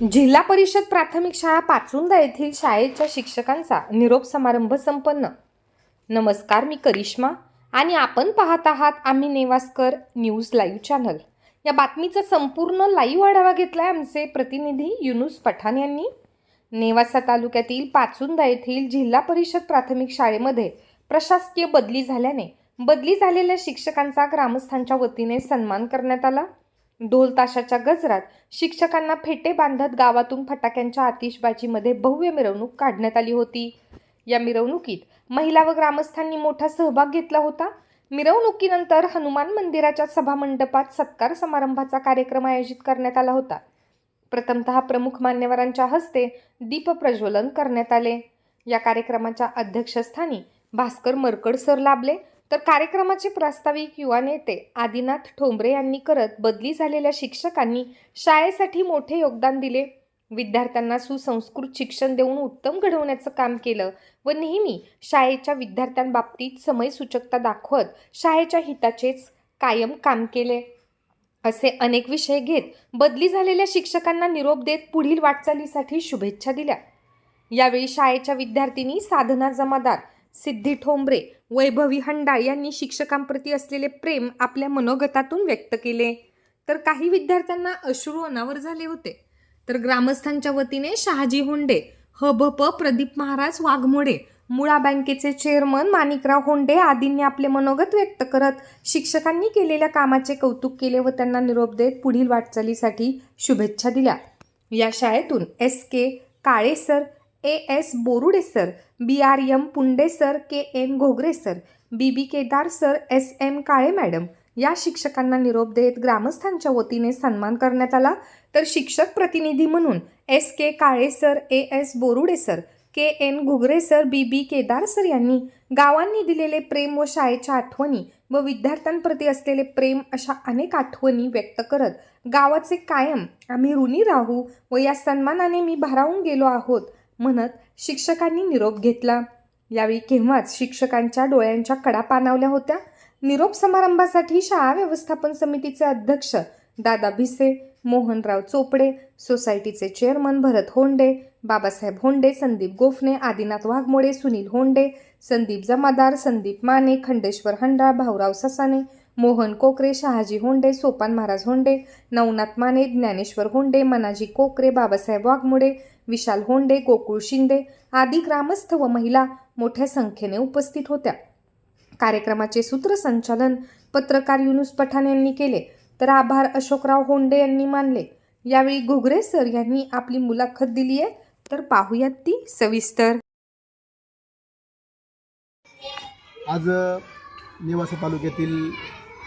जिल्हा परिषद प्राथमिक शाळा पाचुंदा येथील शाळेच्या शिक्षकांचा निरोप समारंभ संपन्न. नमस्कार मी करिश्मा आणि आपण पाहत आहात आम्ही नेवास्कर न्यूज लाईव्ह चॅनल. या बातमीचा संपूर्ण लाईव्ह आढावा आहे आमचे प्रतिनिधी युनुस पठाण यांनी. नेवासा तालुक्यातील पाचुंदा येथील जिल्हा परिषद प्राथमिक शाळेमध्ये प्रशासकीय बदली झाल्याने बदली झालेल्या शिक्षकांचा ग्रामस्थांच्या वतीने सन्मान करण्यात आला. ढोल ताशाच्या गजरात शिक्षकांना फेटे बांधत गावातून फटाक्यांच्या आतिषबाजीमध्ये भव्य मिरवणूक काढण्यात आली होती. या मिरवणुकीत महिला व ग्रामस्थांनी मोठा सहभाग घेतला होता. मिरवणुकीनंतर हनुमान मंदिराच्या सभामंडपात सत्कार समारंभाचा कार्यक्रम आयोजित करण्यात आला होता. प्रथमतः प्रमुख मान्यवरांच्या हस्ते दीप प्रज्वलन करण्यात आले. या कार्यक्रमाच्या अध्यक्षस्थानी भास्कर मरकड सर लाभले. तर कार्यक्रमाचे प्रास्ताविक युवा नेते आदिनाथ ठोंबरे यांनी करत बदली झालेल्या शिक्षकांनी शाळेसाठी मोठे योगदान दिले. विद्यार्थ्यांना सुसंस्कृत शिक्षण देऊन उत्तम घडवण्याचं काम केलं व नेहमी शाळेच्या विद्यार्थ्यांबाबतीत समयसूचकता दाखवत शाळेच्या हिताचेच कायम काम केले. असे अनेक विषय घेत बदली झालेल्या शिक्षकांना निरोप देत पुढील वाटचालीसाठी शुभेच्छा दिल्या. यावेळी शाळेच्या विद्यार्थिनी साधना जमादार सिद्धी ठोंबरे वैभवी हंडाळ यांनी शिक्षकांप्रती असलेले प्रेम आपल्या मनोगतातून व्यक्त केले. तर काही विद्यार्थ्यांना अश्रू अनावर झाले होते. तर ग्रामस्थांच्या वतीने शहाजी होंडे हबप प्रदीप महाराज वाघमोडे मुळा बँकेचे चेअरमन माणिकराव होंडे आदींनी आपले मनोगत व्यक्त करत शिक्षकांनी केलेल्या कामाचे कौतुक केले व त्यांना निरोप देत पुढील वाटचालीसाठी शुभेच्छा दिल्या. या शाळेतून S K Kale sir A S Borude sir B R M Punde sir K N Ghogare sir B B Kedar sir S M Kale madam या शिक्षकांना निरोप देत ग्रामस्थांच्या वतीने सन्मान करण्यात आला. तर शिक्षक प्रतिनिधी म्हणून S K Kale sir A S Borude sir K N Ghugare sir B B Kedar sir यांनी गावांनी दिलेले प्रेम व शाळेच्या आठवणी व विद्यार्थ्यांप्रती असलेले प्रेम अशा अनेक आठवणी व्यक्त करत गावाचे कायम आम्ही ऋणी राहू व या सन्मानाने मी भारावून गेलो आहोत. म्हणत शिक्षकांनी निरोप घेतला. यावेळी केव्हाच शिक्षकांच्या डोळ्यांच्या कडा पाणावल्या होत्या. निरोप समारंभासाठी शाळा व्यवस्थापन समितीचे अध्यक्ष दादा भिसे मोहनराव चोपडे सोसायटीचे चेअरमन भरत होंडे बाबासाहेब होंडे संदीप गोफणे आदिनाथ वाघमोडे सुनील होंडे संदीप जमादार संदीप माने खंडेश्वर हंडा भाऊराव ससाने मोहन कोकरे शहाजी होंडे सोपान महाराज होंडे नवनाथ माने ज्ञानेश्वर होंडे मनाजी कोकरे बाबासाहेब वाघमोडे विशाल होंडे गोकुळ शिंदे आदी ग्रामस्थ व महिला मोठ्या संख्येने उपस्थित होत्या. कार्यक्रमाचे सूत्रसंचालन पत्रकार युनुस पठाण यांनी केले. तर आभार अशोकराव होंडे यांनी मानले. यावेळी घुगरे सर यांनी आपली मुलाखत दिली आहे. तर पाहूयात ती सविस्तर. आज नेवासा तालुक्यातील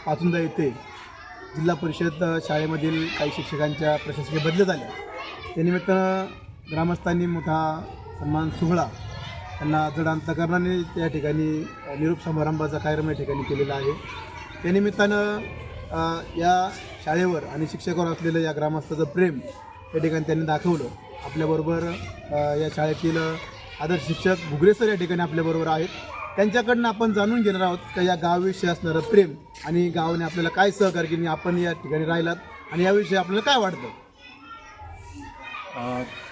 पाचुंदा येथे जिल्हा परिषद शाळेमधील काही शिक्षकांच्या प्रशासकीय बदल्या झाल्या त्यानिमित्तानं ग्रामस्थांनी मोठा सन्मान सोहळा त्यांना जडांतकरणाने त्या ठिकाणी निरूप समारंभाचा कार्यक्रम या ठिकाणी केलेला आहे. त्यानिमित्तानं या शाळेवर आणि शिक्षकावर असलेलं या ग्रामस्थाचं प्रेम या ठिकाणी त्यांनी दाखवलं. आपल्याबरोबर या शाळेतील आदर्श शिक्षक भुगरेसर या ठिकाणी आपल्याबरोबर आहेत. त्यांच्याकडनं आपण जाणून घेणार आहोत का या गावाविषयी असणारं प्रेम आणि गावाने आपल्याला काय सहकार्य केली आपण या ठिकाणी राहिलात. आणि याविषयी आपल्याला काय वाटतं?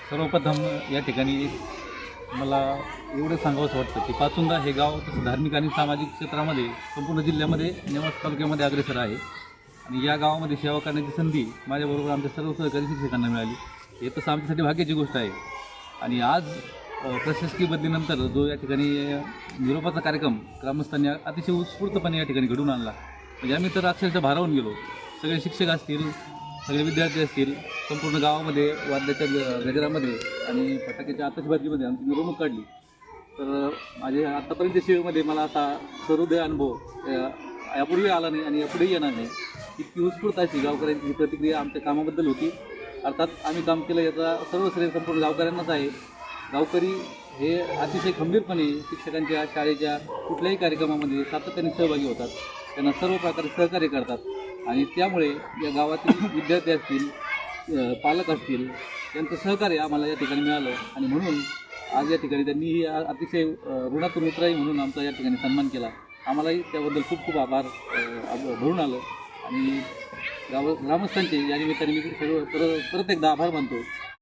सर्वप्रथम या ठिकाणी मला एवढं सांगावंसं वाटतं की पाचुंदा हे गाव तसं धार्मिक आणि सामाजिक क्षेत्रामध्ये संपूर्ण जिल्ह्यामध्ये नेवास तालुक्यामध्ये अग्रेसर आहे. आणि या गावामध्ये सेवा करण्याची संधी माझ्याबरोबर आमच्या सर्व सहकारी शिक्षकांना मिळाली. हे तसं आमच्यासाठी भाग्याची गोष्ट आहे. आणि आज प्रशासकीय बदलीनंतर जो या ठिकाणी निरोपाचा कार्यक्रम ग्रामस्थांनी अतिशय उत्स्फूर्तपणे या ठिकाणी घडून आणला. म्हणजे आम्ही तर अक्षरशः भारावून गेलो. सगळे शिक्षक असतील सगळे विद्यार्थी असतील संपूर्ण गावामध्ये वाद्याच्या गजरामध्ये आणि फटाक्याच्या आतषबाजीमध्ये आमची मिरवणूक काढली. तर माझे आत्तापर्यंत सेवेमध्ये मला असा सहृदय अनुभव यापूर्वी आला नाही आणि यापुढेही येणार नाही. इतकी उत्स्फूर्त अशी गावकऱ्यांची ही प्रतिक्रिया आमच्या कामाबद्दल होती. अर्थात आम्ही काम केलं याचा सर्व श्रेय संपूर्ण गावकऱ्यांनाच आहे. गावकरी हे अतिशय खंबीरपणे शिक्षकांच्या शाळेच्या कुठल्याही कार्यक्रमामध्ये सातत्याने सहभागी होतात. त्यांना सर्व प्रकारे सहकार्य करतात. आणि त्यामुळे या गावातील विद्यार्थी असतील पालक असतील यांचं सहकार्य आम्हाला या ठिकाणी मिळालं. आणि म्हणून आज या ठिकाणी त्यांनीही अतिशय ऋणातून उतराई म्हणून आमचा या ठिकाणी सन्मान केला. आम्हालाही त्याबद्दल खूप खूप आभार भरून आलं. आणि गाव ग्रामस्थांचे या निमित्ताने मी सर्व परत परत एकदा आभार मानतो.